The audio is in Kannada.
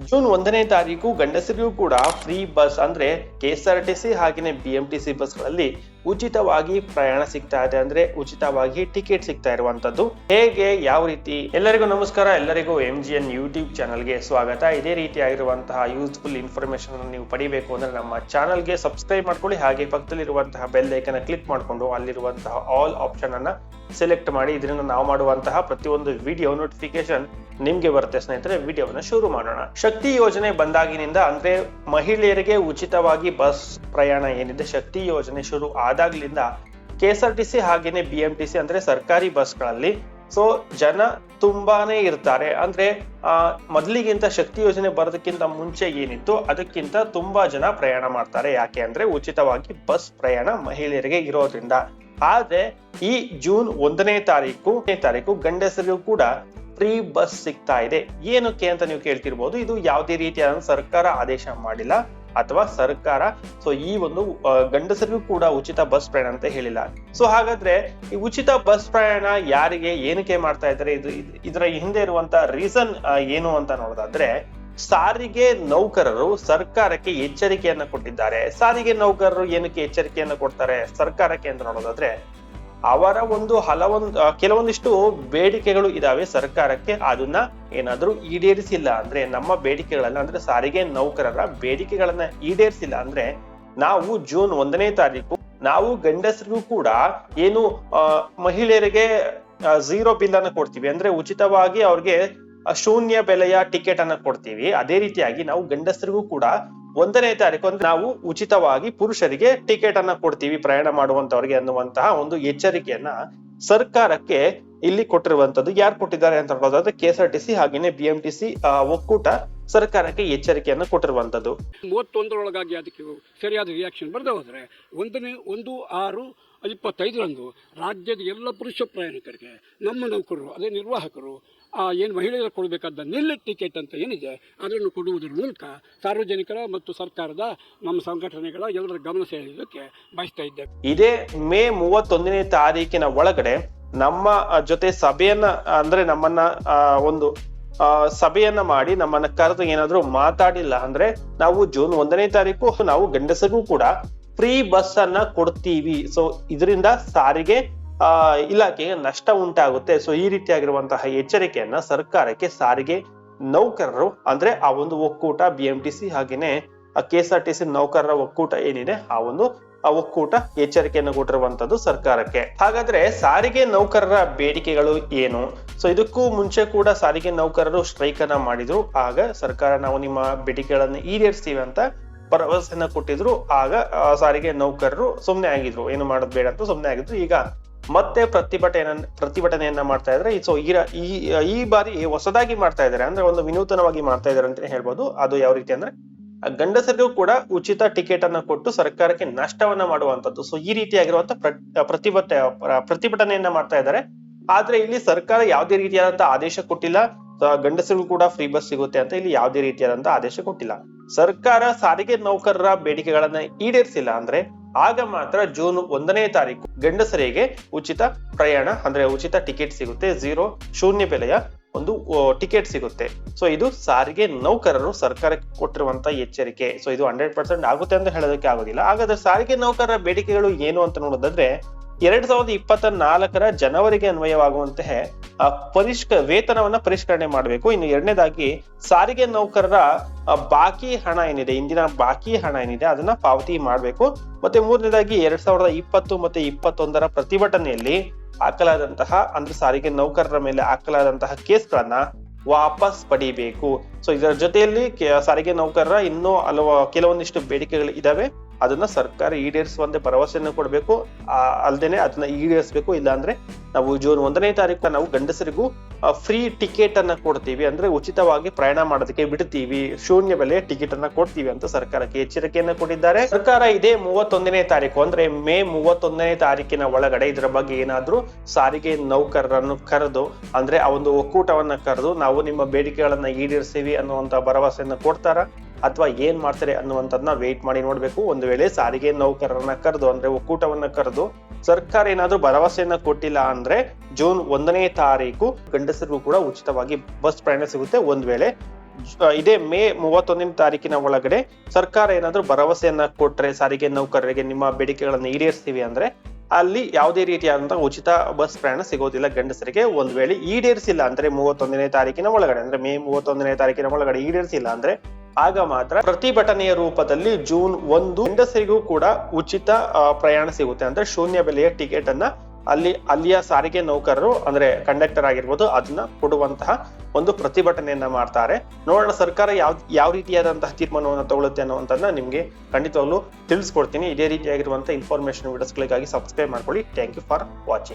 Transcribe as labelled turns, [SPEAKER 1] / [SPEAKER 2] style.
[SPEAKER 1] ಜೂನ್ ಒಂದನೇ ತಾರೀಕು ಗಂಡಸರಿಗೂ ಕೂಡ ಫ್ರೀ ಬಸ್ ಅಂದ್ರೆ ಕೆಎಸ್ಆರ್ಟಿಸಿ ಹಾಗೆಯೇ ಬಿಎಂಟಿಸಿ ಬಸ್ಗಳಲ್ಲಿ ಉಚಿತವಾಗಿ ಪ್ರಯಾಣ ಸಿಗ್ತಾ ಇದೆ ಅಂದ್ರೆ ಉಚಿತವಾಗಿ ಟಿಕೆಟ್ ಸಿಗ್ತಾ ಇರುವಂತದ್ದು. ಹೇಗೆ, ಯಾವ ರೀತಿ? ಎಲ್ಲರಿಗೂ ನಮಸ್ಕಾರ. ಎಲ್ಲರಿಗೂ ಎಂ ಜಿ ಎನ್ ಯೂಟ್ಯೂಬ್ ಚಾನಲ್ಗೆ ಸ್ವಾಗತ. ಇದೇ ರೀತಿಯಾಗಿರುವಂತಹ ಯೂಸ್ಫುಲ್ ಇನ್ಫಾರ್ಮೇಶನ್ ನೀವು ಪಡಿಬೇಕು ಅಂದ್ರೆ ನಮ್ಮ ಚಾನಲ್ಗೆ ಸಬ್ಸ್ಕ್ರೈಬ್ ಮಾಡ್ಕೊಳ್ಳಿ. ಹಾಗೆ ಪಕ್ಕದಲ್ಲಿರುವಂತಹ ಬೆಲ್ ಐಕನ್ ಕ್ಲಿಕ್ ಮಾಡಿಕೊಂಡು ಅಲ್ಲಿರುವಂತಹ ಆಲ್ ಆಪ್ಷನ್ ಅನ್ನ ಸೆಲೆಕ್ಟ್ ಮಾಡಿ. ಇದರಿಂದ ನಾವು ಮಾಡುವಂತಹ ಪ್ರತಿಯೊಂದು ವಿಡಿಯೋ ನೋಟಿಫಿಕೇಶನ್ ನಿಮ್ಗೆ ಬರುತ್ತೆ ಸ್ನೇಹಿತರೆ. ವಿಡಿಯೋವನ್ನು ಶುರು ಮಾಡೋಣ. ಶಕ್ತಿ ಯೋಜನೆ ಬಂದಾಗಿನಿಂದ ಅಂದ್ರೆ ಮಹಿಳೆಯರಿಗೆ ಉಚಿತವಾಗಿ ಬಸ್ ಪ್ರಯಾಣ ಏನಿದೆ, ಶಕ್ತಿ ಯೋಜನೆ ಶುರು ಆದಾಗ್ಲಿಂದ ಕೆಎಸ್ಆರ್ಟಿಸಿ ಹಾಗೇನೆ ಸಿ ಅಂದ್ರೆ ಸರ್ಕಾರಿ ಬಸ್ಗಳಲ್ಲಿ ಸೊ ಜನ ತುಂಬಾನೇ ಇರ್ತಾರೆ. ಅಂದ್ರೆ ಮೊದಲಿಗಿಂತ ಶಕ್ತಿ ಯೋಜನೆ ಬರೋದಕ್ಕಿಂತ ಮುಂಚೆ ಏನಿತ್ತು, ಅದಕ್ಕಿಂತ ತುಂಬಾ ಜನ ಪ್ರಯಾಣ ಮಾಡ್ತಾರೆ. ಯಾಕೆ ಅಂದ್ರೆ, ಉಚಿತವಾಗಿ ಬಸ್ ಪ್ರಯಾಣ ಮಹಿಳೆಯರಿಗೆ ಇರೋದ್ರಿಂದ. ಆದ್ರೆ, ಈ ಜೂನ್ ಒಂದನೇ ತಾರೀಕು ತಾರೀಕು ಗಂಡಸರಿಗೂ ಕೂಡ ಫ್ರೀ ಬಸ್ ಸಿಗ್ತಾ ಇದೆ. ಏನಕ್ಕೆ ಅಂತ ನೀವು ಕೇಳ್ತಿರ್ಬೋದು, ಇದು ಯಾವುದೇ ರೀತಿಯಾದ ಸರ್ಕಾರ ಆದೇಶ ಮಾಡಿಲ್ಲ. ಅಥವಾ ಸರ್ಕಾರ ಸೊ ಈ ಒಂದು ಗಂಡಸರಿಗೂ ಕೂಡ ಉಚಿತ ಬಸ್ ಪ್ರಯಾಣ ಅಂತ ಹೇಳಿಲ್ಲ. ಸೊ ಹಾಗಾದ್ರೆ ಈ ಉಚಿತ ಬಸ್ ಪ್ರಯಾಣ ಯಾರಿಗೆ ಏನಕ್ಕೆ ಮಾಡ್ತಾ ಇದ್ದಾರೆ? ಇದು, ಇದ್- ಇದರ ಹಿಂದೆ ಇರುವಂತ ರೀಸನ್ ಏನು ಅಂತ ನೋಡೋದಾದ್ರೆ, ಸಾರಿಗೆ ನೌಕರರು ಸರ್ಕಾರಕ್ಕೆ ಎಚ್ಚರಿಕೆಯನ್ನ ಕೊಟ್ಟಿದ್ದಾರೆ. ಸಾರಿಗೆ ನೌಕರರು ಏನಕ್ಕೆ ಎಚ್ಚರಿಕೆಯನ್ನ ಕೊಡ್ತಾರೆ ಸರ್ಕಾರಕ್ಕೆ ಅಂತ ನೋಡೋದಾದ್ರೆ ಅವರ ಒಂದು ಹಲವೊಂದು ಕೆಲವೊಂದಿಷ್ಟು ಬೇಡಿಕೆಗಳು ಇದಾವೆ ಸರ್ಕಾರಕ್ಕೆ. ಅದನ್ನ ಏನಾದರೂ ಈಡೇರಿಸಿಲ್ಲ ಅಂದ್ರೆ, ನಮ್ಮ ಬೇಡಿಕೆಗಳನ್ನ ಅಂದ್ರೆ ಸಾರಿಗೆ ನೌಕರರ ಬೇಡಿಕೆಗಳನ್ನ ಈಡೇರಿಸಿಲ್ಲ ಅಂದ್ರೆ, ನಾವು ಜೂನ್ ಒಂದನೇ ತಾರೀಕು ನಾವು ಗಂಡಸರಿಗೂ ಕೂಡ ಏನು ಮಹಿಳೆಯರಿಗೆ ಝೀರೋ ಬಿಲ್ ಅನ್ನ ಕೊಡ್ತೀವಿ. ಅಂದ್ರೆ ಉಚಿತವಾಗಿ ಅವ್ರಿಗೆ ಶೂನ್ಯ ಬೆಲೆಯ ಟಿಕೆಟ್ ಅನ್ನ ಕೊಡ್ತೀವಿ. ಅದೇ ರೀತಿಯಾಗಿ ನಾವು ಗಂಡಸರಿಗೂ ಕೂಡ ಒಂದನೇ ತಾರೀಕು ಅಂದ್ರೆ ನಾವು ಉಚಿತವಾಗಿ ಪುರುಷರಿಗೆ ಟಿಕೆಟ್ ಅನ್ನ ಕೊಡ್ತೀವಿ, ಪ್ರಯಾಣ ಮಾಡುವಂತವ್ರಿಗೆ ಅನ್ನುವಂತಹ ಒಂದು ಎಚ್ಚರಿಕೆಯನ್ನ ಸರ್ಕಾರಕ್ಕೆ ಇಲ್ಲಿ ಕೊಟ್ಟಿರುವಂತದ್ದು. ಯಾರು ಕೊಟ್ಟಿದ್ದಾರೆ ಅಂತ ನೋಡೋದಾದ್ರೆ ಕೆಎಸ್ಆರ್ಟಿಸಿ ಹಾಗೇನೆ ಬಿಎಂಟಿಸಿ ಒಕ್ಕೂಟ ಸರ್ಕಾರಕ್ಕೆ ಎಚ್ಚರಿಕೆಯನ್ನು ಕೊಟ್ಟಿರುವಂತದ್ದು.
[SPEAKER 2] ಮೂವತ್ತೊಂದರೊಳಗಾಗಿ ಅದಕ್ಕೆ ಸರಿಯಾದ ರಿಯಾಕ್ಷನ್ ಬರದೇ ಹೋದ್ರೆ ಒಂದನೇ, ಒಂದು, ಆರು ಇಪ್ಪತ್ತೈದರಂದು ರಾಜ್ಯದ ಎಲ್ಲ ಪುರುಷ ಪ್ರಯಾಣಿಕರಿಗೆ, ನಮ್ಮ ನೌಕರರು, ಅದೇ ನಿರ್ವಾಹಕರು, ಆ ಏನು ಮಹಿಳೆಯರು ಕೊಡಬೇಕಾದ ನಿಲ್ಲ ಟಿಕೆಟ್ ಅಂತ ಏನಿದೆ, ಅದನ್ನು ಕೊಡುವುದರ ಮೂಲಕ ಸಾರ್ವಜನಿಕರ ಮತ್ತು ಸರ್ಕಾರದ, ನಮ್ಮ ಸಂಘಟನೆಗಳ ಎಲ್ಲರ ಗಮನ ಸೆಳೆಯೋದಕ್ಕೆ ಬಯಸ್ತಾ ಇದ್ದೇವೆ.
[SPEAKER 1] ಇದೇ ಮೇ ಮೂವತ್ತೊಂದನೇ ತಾರೀಕಿನ ಒಳಗಡೆ ನಮ್ಮ ಜೊತೆ ಸಭೆಯನ್ನ, ಅಂದ್ರೆ ನಮ್ಮನ್ನ ಒಂದು ಸಭೆಯನ್ನ ಮಾಡಿ ನಮ್ಮನ್ನ ಕರೆದು ಏನಾದರೂ ಮಾತಾಡಿಲ್ಲ ಅಂದ್ರೆ ನಾವು ಜೂನ್ ಒಂದನೇ ತಾರೀಕು, ನಾವು ಗಂಡಸರಿಗೂ ಕೂಡ ಫ್ರೀ ಬಸ್ ಅನ್ನ ಕೊಡ್ತೀವಿ. ಸೊ ಇದರಿಂದ ಸಾರಿಗೆ ಇಲಾಖೆಗೆ ನಷ್ಟ ಉಂಟಾಗುತ್ತೆ. ಸೊ ಈ ರೀತಿಯಾಗಿರುವಂತಹ ಎಚ್ಚರಿಕೆಯನ್ನ ಸರ್ಕಾರಕ್ಕೆ ಸಾರಿಗೆ ನೌಕರರು, ಅಂದ್ರೆ ಆ ಒಂದು ಒಕ್ಕೂಟ ಬಿ ಎಂಟಿಸಿ ಹಾಗೇನೆ K S R T C ನೌಕರರ ಒಕ್ಕೂಟ ಏನಿದೆ, ಆ ಒಂದು, ಆ ಒಕ್ಕೂಟ ಎಚ್ಚರಿಕೆಯನ್ನು ಕೊಟ್ಟಿರುವಂತದ್ದು ಸರ್ಕಾರಕ್ಕೆ. ಹಾಗಾದ್ರೆ ಸಾರಿಗೆ ನೌಕರರ ಬೇಡಿಕೆಗಳು ಏನು? ಸೊ ಇದಕ್ಕೂ ಮುಂಚೆ ಕೂಡ ಸಾರಿಗೆ ನೌಕರರು ಸ್ಟ್ರೈಕ್ ಅನ್ನ ಮಾಡಿದ್ರು. ಆಗ ಸರ್ಕಾರ ನಾವು ನಿಮ್ಮ ಬೇಡಿಕೆಗಳನ್ನು ಈಡೇರಿಸ್ತೀವಿ ಅಂತ ಭರವಸೆಯನ್ನ ಕೊಟ್ಟಿದ್ರು, ಆಗ ಸಾರಿಗೆ ನೌಕರರು ಸುಮ್ನೆ ಆಗಿದ್ರು. ಏನು ಮಾಡೋದು ಬೇಡ ಅಂತ ಸುಮ್ನೆ ಆಗಿದ್ರು. ಈಗ ಮತ್ತೆ ಪ್ರತಿಭಟನೆ ಪ್ರತಿಭಟನೆಯನ್ನ ಮಾಡ್ತಾ ಇದ್ರೆ. ಸೊ ಈ ಈ ಬಾರಿ ಹೊಸದಾಗಿ ಮಾಡ್ತಾ ಇದ್ದಾರೆ ಅಂದ್ರೆ ಒಂದು ವಿನೂತನವಾಗಿ ಮಾಡ್ತಾ ಇದ್ದಾರೆ ಅಂತ ಹೇಳ್ಬೋದು. ಅದು ಯಾವ ರೀತಿ ಅಂದ್ರೆ, ಗಂಡಸರಿಗೂ ಕೂಡ ಉಚಿತ ಟಿಕೆಟ್ ಅನ್ನ ಕೊಟ್ಟು ಸರ್ಕಾರಕ್ಕೆ ನಷ್ಟವನ್ನ ಮಾಡುವಂತದ್ದು ಸೊ ಈ ರೀತಿಯಾಗಿರುವಂತ ಪ್ರತಿಭಟ ಪ್ರತಿಭಟನೆ ಪ್ರ- ಪ್ರತಿಭಟನೆಯನ್ನ ಮಾಡ್ತಾ ಇದ್ದಾರೆ ಆದ್ರೆ ಇಲ್ಲಿ ಸರ್ಕಾರ ಯಾವುದೇ ರೀತಿಯಾದಂತಹ ಆದೇಶ ಕೊಟ್ಟಿಲ್ಲ. ಗಂಡಸರಿಗೂ ಕೂಡ ಫ್ರೀ ಬಸ್ ಸಿಗುತ್ತೆ ಅಂತ ಇಲ್ಲಿ ಯಾವುದೇ ರೀತಿಯಾದಂತಹ ಆದೇಶ ಕೊಟ್ಟಿಲ್ಲ. ಸರ್ಕಾರ ಸಾರಿಗೆ ನೌಕರರ ಬೇಡಿಕೆಗಳನ್ನ ಈಡೇರಿಸಿಲ್ಲ ಅಂದ್ರೆ ಆಗ ಮಾತ್ರ ಜೂನ್ ಒಂದನೇ ತಾರೀಕು ಗಂಡಸರಿಗೆ ಉಚಿತ ಪ್ರಯಾಣ, ಅಂದ್ರೆ ಉಚಿತ ಟಿಕೆಟ್ ಸಿಗುತ್ತೆ, ಝೀರೋ ಶೂನ್ಯ ಬೆಲೆಯ ಒಂದು ಟಿಕೆಟ್ ಸಿಗುತ್ತೆ. ಸೊ ಇದು ಸಾರಿಗೆ ನೌಕರರು ಸರ್ಕಾರಕ್ಕೆ ಕೊಟ್ಟಿರುವಂತ ಎಚ್ಚರಿಕೆ. ಸೊ ಇದು ಹಂಡ್ರೆಡ್ ಪರ್ಸೆಂಟ್ ಆಗುತ್ತೆ ಅಂತ ಹೇಳೋದಕ್ಕೆ ಆಗೋದಿಲ್ಲ. ಹಾಗಾದ್ರೆ ಸಾರಿಗೆ ನೌಕರರ ಬೇಡಿಕೆಗಳು ಏನು ಅಂತ ನೋಡೋದಾದ್ರೆ, ಎರಡ್ ಸಾವಿರದ ಇಪ್ಪತ್ತ ನಾಲ್ಕರ ಜನವರಿಗೆ ಅನ್ವಯವಾಗುವಂತಹ ಪರಿಷ್ಕ, ವೇತನವನ್ನ ಪರಿಷ್ಕರಣೆ ಮಾಡಬೇಕು. ಇನ್ನು ಎರಡನೇದಾಗಿ, ಸಾರಿಗೆ ನೌಕರರ ಬಾಕಿ ಹಣ ಏನಿದೆ, ಇಂದಿನ ಬಾಕಿ ಹಣ ಏನಿದೆ, ಅದನ್ನ ಪಾವತಿ ಮಾಡಬೇಕು. ಮತ್ತೆ ಮೂರನೇದಾಗಿ, ಎರಡ್ ಸಾವಿರದ ಇಪ್ಪತ್ತು ಮತ್ತೆ ಇಪ್ಪತ್ತೊಂದರ ಪ್ರತಿಭಟನೆಯಲ್ಲಿ ಹಾಕಲಾದಂತಹ, ಅಂದ್ರೆ ಸಾರಿಗೆ ನೌಕರರ ಮೇಲೆ ಹಾಕಲಾದಂತಹ ಕೇಸ್ಗಳನ್ನ ವಾಪಸ್ ಪಡಿಬೇಕು. ಸೊ ಇದರ ಜೊತೆಯಲ್ಲಿ ಸಾರಿಗೆ ನೌಕರರ ಇನ್ನೂ ಹಲವು, ಕೆಲವೊಂದಿಷ್ಟು ಬೇಡಿಕೆಗಳು ಇದಾವೆ. ಅದನ್ನ ಸರ್ಕಾರ ಈಡೇರಿಸುವಂತೆ ಭರವಸೆಯನ್ನು ಕೊಡಬೇಕು. ಅಲ್ಲದೇನೆ ಅದನ್ನ ಈಡೇರಿಸಬೇಕು. ಇಲ್ಲಾಂದ್ರೆ ನಾವು ಜೂನ್ ಒಂದನೇ ತಾರೀಕು ನಾವು ಗಂಡಸರಿಗೂ ಫ್ರೀ ಟಿಕೆಟ್ ಅನ್ನ ಕೊಡ್ತೀವಿ. ಅಂದ್ರೆ ಉಚಿತವಾಗಿ ಪ್ರಯಾಣ ಮಾಡೋದಕ್ಕೆ ಬಿಡ್ತೀವಿ. ಶೂನ್ಯ ಬೆಲೆ ಟಿಕೆಟ್ ಅನ್ನ ಕೊಡ್ತೀವಿ ಅಂತ ಸರ್ಕಾರಕ್ಕೆ ಎಚ್ಚರಿಕೆಯನ್ನು ಕೊಟ್ಟಿದ್ದಾರೆ. ಸರ್ಕಾರ ಇದೇ ಮೂವತ್ತೊಂದನೇ ತಾರೀಕು, ಅಂದ್ರೆ ಮೇ ಮೂವತ್ತೊಂದನೇ ತಾರೀಕಿನ ಒಳಗಡೆ ಇದರ ಬಗ್ಗೆ ಏನಾದರೂ ಸಾರಿಗೆ ನೌಕರರನ್ನು ಕರೆದು, ಅಂದ್ರೆ ಆ ಒಂದು ಒಕ್ಕೂಟವನ್ನ ಕರೆದು ನಾವು ನಿಮ್ಮ ಬೇಡಿಕೆಗಳನ್ನ ಈಡೇರಿಸ್ತೀವಿ ಅನ್ನುವಂತ ಭರವಸೆಯನ್ನು ಕೊಡ್ತಾರ? ಅಥವಾ ಏನ್ ಮಾಡ್ತಾರೆ ಅನ್ನುವಂಥದ್ದನ್ನ ವೇಟ್ ಮಾಡಿ ನೋಡಬೇಕು. ಒಂದು ವೇಳೆ ಸಾರಿಗೆ ನೌಕರರನ್ನ ಕರೆದು, ಅಂದ್ರೆ ಒಕ್ಕೂಟವನ್ನ ಕರೆದು ಸರ್ಕಾರ ಏನಾದ್ರೂ ಭರವಸೆಯನ್ನ ಕೊಟ್ಟಿಲ್ಲ ಅಂದ್ರೆ ಜೂನ್ ಒಂದನೇ ತಾರೀಕು ಗಂಡಸರಿಗೂ ಕೂಡ ಉಚಿತವಾಗಿ ಬಸ್ ಪ್ರಯಾಣ ಸಿಗುತ್ತೆ. ಒಂದ್ ವೇಳೆ ಇದೇ ಮೇ ಮೂವತ್ತೊಂದನೇ ತಾರೀಕಿನ ಒಳಗಡೆ ಸರ್ಕಾರ ಏನಾದ್ರೂ ಭರವಸೆಯನ್ನ ಕೊಟ್ರೆ, ಸಾರಿಗೆ ನೌಕರರಿಗೆ ನಿಮ್ಮ ಬೇಡಿಕೆಗಳನ್ನ ಈಡೇರಿಸ್ತೀವಿ ಅಂದ್ರೆ ಅಲ್ಲಿ ಯಾವುದೇ ರೀತಿಯಾದಂತಹ ಉಚಿತ ಬಸ್ ಪ್ರಯಾಣ ಸಿಗೋದಿಲ್ಲ ಗಂಡಸರಿಗೆ. ಒಂದ್ ವೇಳೆ ಈಡೇರಿಸಿಲ್ಲ ಅಂದ್ರೆ ಮೂವತ್ತೊಂದನೇ ತಾರೀಕಿನ ಒಳಗಡೆ, ಅಂದ್ರೆ ಮೇ ಮೂವತ್ತೊಂದನೇ ತಾರೀಕಿನ ಒಳಗಡೆ ಈಡೇರಿಸಿಲ್ಲ ಅಂದ್ರೆ ಆಗ ಮಾತ್ರ ಪ್ರತಿಭಟನೆಯ ರೂಪದಲ್ಲಿ ಜೂನ್ ಒಂದು ಹೆಂಡಸರಿಗೂ ಕೂಡ ಉಚಿತ ಪ್ರಯಾಣ ಸಿಗುತ್ತೆ. ಅಂದ್ರೆ ಶೂನ್ಯ ಬೆಲೆಯ ಟಿಕೆಟ್ ಅನ್ನ ಅಲ್ಲಿ, ಅಲ್ಲಿಯ ಸಾರಿಗೆ ನೌಕರರು, ಅಂದ್ರೆ ಕಂಡಕ್ಟರ್ ಆಗಿರ್ಬೋದು, ಅದನ್ನ ಕೊಡುವಂತಹ ಒಂದು ಪ್ರತಿಭಟನೆಯನ್ನ ಮಾಡ್ತಾರೆ. ನೋಡೋಣ ಸರ್ಕಾರ ಯಾವ ಯಾವ ರೀತಿಯಾದಂತಹ ತೀರ್ಮಾನವನ್ನು ತಗೊಳುತ್ತೆ ಅನ್ನೋದನ್ನ ನಿಮ್ಗೆ ಖಂಡಿತವಾಗ್ಲೂ ತಿಳಿಸ್ಕೊಡ್ತೀನಿ. ಇದೇ ರೀತಿಯಾಗಿರುವಂತಹ ಇನ್ಫಾರ್ಮೇಶನ್ ವಿಡಿಯೋಸ್ಗಳಿಗಾಗಿ ಸಬ್ಸ್ಕ್ರೈಬ್ ಮಾಡ್ಕೊಳ್ಳಿ. Thank you for watching